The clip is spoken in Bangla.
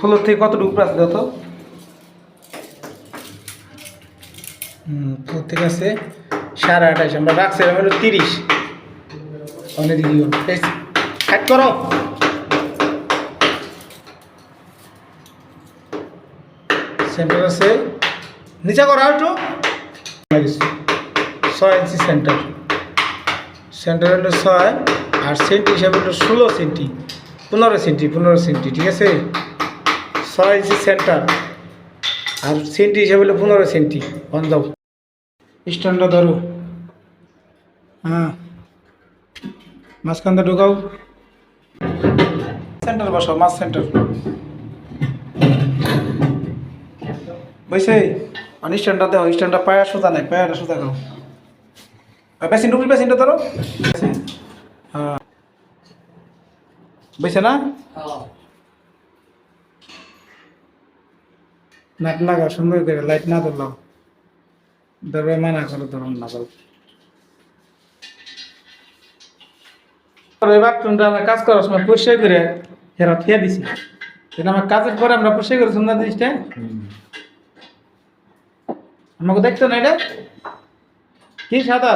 দাও থেকে কতটুকু প্রাস দাও তো? হুম থেকে আছে সাড়ে আঠাশ, আমরা রাখছিলাম হলো তিরিশ। অনেক করো। সেন্টার আছে। নিচে করো একটু। ছয় ইঞ্চি সেন্টার সেন্টার হলো ছয়, আর সেন্টি হিসাবে হলো ষোলো সেন্টি পনেরো সেন্টি পনেরো সেন্টি, ঠিক আছে? ছয় ইঞ্চি সেন্টার আর সেন্টি হিসাবে হলো পনেরো সেন্টি। বন্ধ স্ট্যান্ডটা ধরো। হ্যাঁ। মাঝখানটা ঢোকাও। সেন্টার বসাও মাছ সেন্টার বুঝছে আর স্ট্যান্ডটা দেও, স্ট্যান্ডটা পায়ের সুতা নেই পায়ের সুতা করো পেসেন্ট ডুবলি পেসেন্টটা ধরো। হ্যাঁ। বুঝছে না? নাক লাগা সুন্দর করে লাইট না ধরলাম ধরবে মানা করো ধরুন না করো এবার তোমরা আমরা কাজ করার সময় পরিষ্কার করে হেরা দিছি। আমার কাজের পরে আমরা পরিষ্কার করে সুন্দর জিনিসটা? আমাকে দেখতো না এটা? কি সাদা?